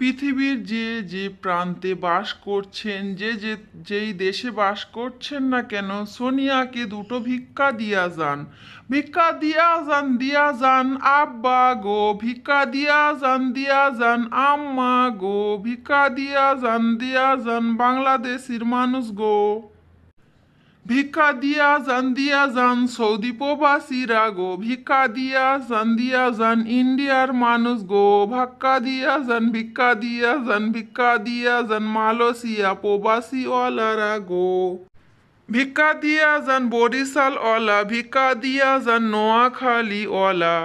পৃথিবীর যে যে প্রান্তে বাস করছেন, যে যে, যেই দেশে বাস করছেন না কেন, সোনিয়াকে দুটো ভিক্ষা দিয়া যান। ভিক্ষা দিয়া যান দিয়া যান, আব্বা গো, ভিক্ষা দিয়া যান দিয়া যান, আম্মা গো, ভিক্ষা দিয়া যান দিয়া যান, বাংলাদেশের মানুষ গো। ভিক্ষা দিয়া যান দিয়া যান, সৌদি প্রবাসীরা গো। ভিক্ষা দিয়া যান দিয়া যান, ইন্ডিয়ার মানুষ গো। ভাক্কা দিয়া যান, ভিক্ষা দিয়া যান, ভিক্ষা দিয়া যান, মালয়েশিয়া প্রবাসী ওয়ালারা গো। ভিক্ষা দিয়া যান বরিশাল ওয়ালা ভিক্ষা দিয়া যান নোয়াখালী ওয়ালা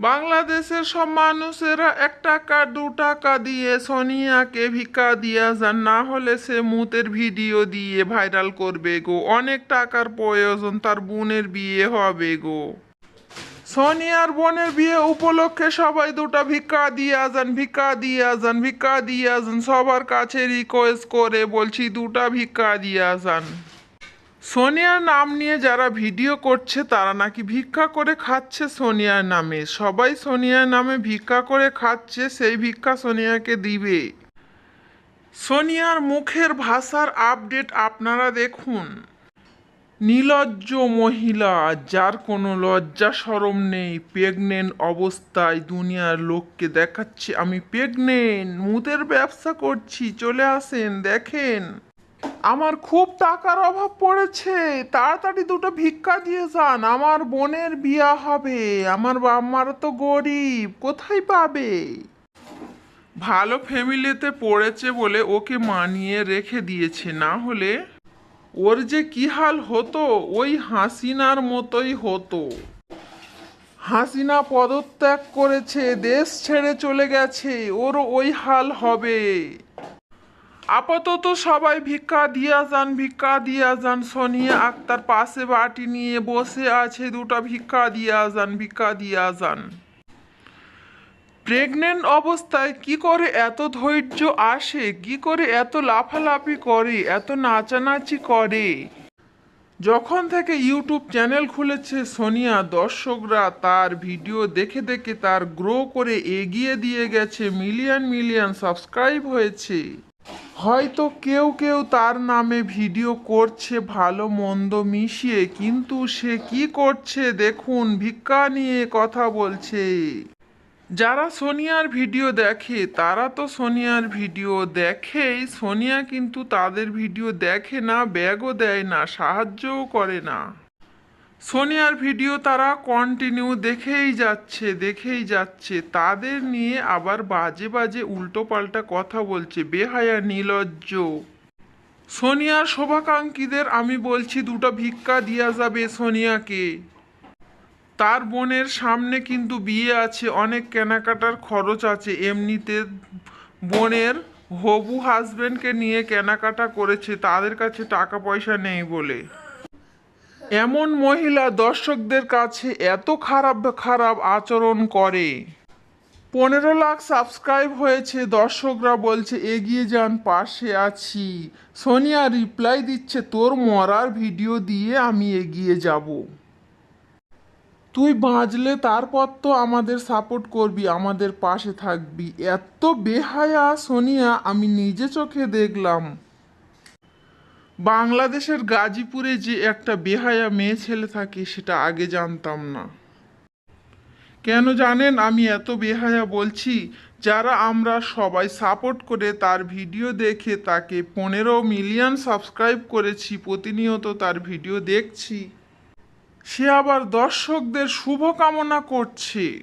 বাংলাদেশের সব মানুষেরা এক টাকা, দু টাকা দিয়ে সোনিয়াকে ভিক্ষা দিয়া যান। না হলে সে মুতের ভিডিও দিয়ে ভাইরাল করবে গো। অনেক টাকার প্রয়োজন, তার বোনের বিয়ে হবে গো। সোনিয়ার বোনের বিয়ে উপলক্ষে সবাই দুটো ভিক্ষা দিয়া যান, ভিক্ষা দিয়া যান, ভিক্ষা দিয়া যান। সবার কাছে রিকোয়েস্ট করে বলছি, দুটা ভিক্ষা দিয়া যান। সোনিয়ার নাম নিয়ে যারা ভিডিও করছে, তারা নাকি ভিক্ষা করে খাচ্ছে সোনিয়ার নামে। সবাই সোনিয়ার নামে ভিক্ষা করে খাচ্ছে, সেই ভিক্ষা সোনিয়াকে দিবে। সোনিয়ার মুখের ভাষার আপডেট আপনারা দেখুন। নিলজ্জ মহিলা, যার কোনো লজ্জা সরম নেই, প্রেগনেন্ট অবস্থায় দুনিয়ার লোককে দেখাচ্ছে, আমি প্রেগনেন্ট, মুদের ব্যবসা করছি, চলে আসেন, দেখেন। আমার খুব টাকার অভাব পড়েছে। তাড়াতাড়ি দুটো ভিক্ষা দিয়ে যান। আমার বোনের বিয়া হবে। আমার বাম্মারা তো গরিব। কোথায় পাবে? ভালো ফ্যামিলিতে পড়েছে বলে ওকে মানিয়ে রেখে দিয়েছে। না হলে ওর যে কি হাল হতো, ওই হাসিনার মতোই হতো। হাসিনা পদত্যাগ করেছে। দেশ ছেড়ে চলে গেছে। ওরও ওই হাল হবে। আপাতত সবাই ভিক্ষা দিয়া যান, ভিক্ষা দিয়া যান। সোনিয়া আক্তার পাশে বাটি নিয়ে বসে আছে, দুটো ভিক্ষা দিয়া যান, ভিক্ষা দিয়া যান। প্রেগনেন্ট অবস্থায় কি করে এত ধৈর্য আসে? কি করে এত লাফালাফি করে? এত নাচানাচি করে? যখন থেকে ইউটিউব চ্যানেল খুলেছে সোনিয়া, দর্শকরা তার ভিডিও দেখে দেখে তার গ্রো করে এগিয়ে দিয়ে গেছে। মিলিয়ন মিলিয়ন সাবস্ক্রাইব হয়েছে। হয়তো কেউ কেউ তার নামে ভিডিও করছে, ভালো মন্দ মিশিয়ে, কিন্তু সে কি করছে দেখুন, ভিক্ষা নিয়ে কথা বলছে। যারা সোনিয়ার ভিডিও দেখে, তারা তো সোনিয়ার ভিডিও দেখেই, সোনিয়া কিন্তু তাদের ভিডিও দেখে না, ব্যাগও দেয় না, সাহায্যও করে না। সোনিয়ার ভিডিও তারা কন্টিনিউ দেখেই যাচ্ছে দেখেই যাচ্ছে। তাদের নিয়ে আবার বাজে বাজে উল্টোপাল্টা কথা বলছে। বেহায়া, নিলজ্জ। সোনিয়ার শোভাকাঙ্ক্ষীদের আমি বলছি, দুটো ভিক্ষা দেওয়া যাবে সোনিয়াকে। তার বোনের সামনে কিন্তু বিয়ে আছে, অনেক কেনাকাটার খরচ আছে। এমনিতে বোনের হবু হাজবেন্ডকে নিয়ে কেনাকাটা করেছে, তাদের কাছে টাকা পয়সা নেই বলে। এমন মহিলা দর্শকদের কাছে এত খারাপ খারাপ আচরণ করে। পনেরো লাখ সাবস্ক্রাইব হয়েছে, দর্শকরা বলছে, এগিয়ে যান, পাশে আছি। সোনিয়া রিপ্লাই দিচ্ছে, তোর মরার ভিডিও দিয়ে আমি এগিয়ে যাব। তুই বাঁচলে তারপর তো আমাদের সাপোর্ট করবি, আমাদের পাশে থাকবি। এত বেহায়া সোনিয়া, আমি নিজে চোখে দেখলাম। বাংলাদেশের গাজীপুরে যে একটা বেহায়া মেয়ে ছেলে থাকে, সেটা আগে জানতাম না। কেন জানেন, আমি এত বেহায়া বলছি, যারা আমরা সবাই সাপোর্ট করে তার ভিডিও দেখে, তাকে পনেরো মিলিয়ন সাবস্ক্রাইব করেছি, প্রতিনিয়ত তার ভিডিও দেখছি। সে আবার দর্শকদের শুভকামনা করছে।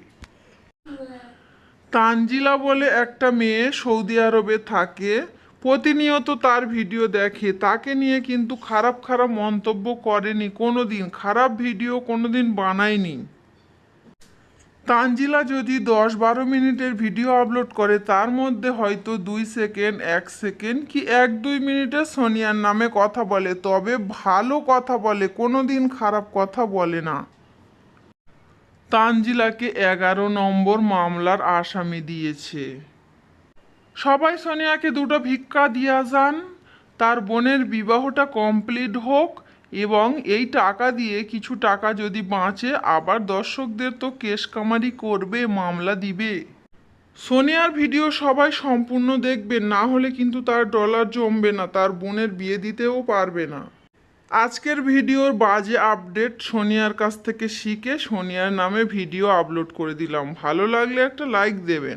তানজিলা বলে একটা মেয়ে সৌদি আরবে থাকে প্রতিনিয়ত তার ভিডিও দেখে, তাকে নিয়ে কিন্তু খারাপ খারাপ মন্তব্য করেনি কোনো দিন খারাপ ভিডিও কোনো দিন বানায়নি। তানজিলা যদি দশ বারো মিনিটের ভিডিও আপলোড করে, তার মধ্যে হয়তো দুই সেকেন্ড, এক সেকেন্ড কি এক দুই মিনিটে সোনিয়ার নামে কথা বলে, তবে ভালো কথা বলে কোনো দিন খারাপ কথা বলে না। তানজিলাকে এগারো নম্বর মামলার আসামি দিয়েছে। সবাই সোনিয়াকে দুটো ভিক্ষা দিয়া যান, তার বোনের বিবাহটা কমপ্লিট হোক এবং এই টাকা দিয়ে কিছু টাকা যদি বাঁচে, আবার দর্শকদের তো কেশ কামারি করবে, মামলা দিবে। সোনিয়ার ভিডিও সবাই সম্পূর্ণ দেখবেন না হলে কিন্তু তার ডলার জমবে না, তার বোনের বিয়ে দিতেও পারবে না। আজকের ভিডিওর বাজে আপডেট সোনিয়ার কাছ থেকে শিখে সোনিয়ার নামে ভিডিও আপলোড করে দিলাম। ভালো লাগলে একটা লাইক দেবেন।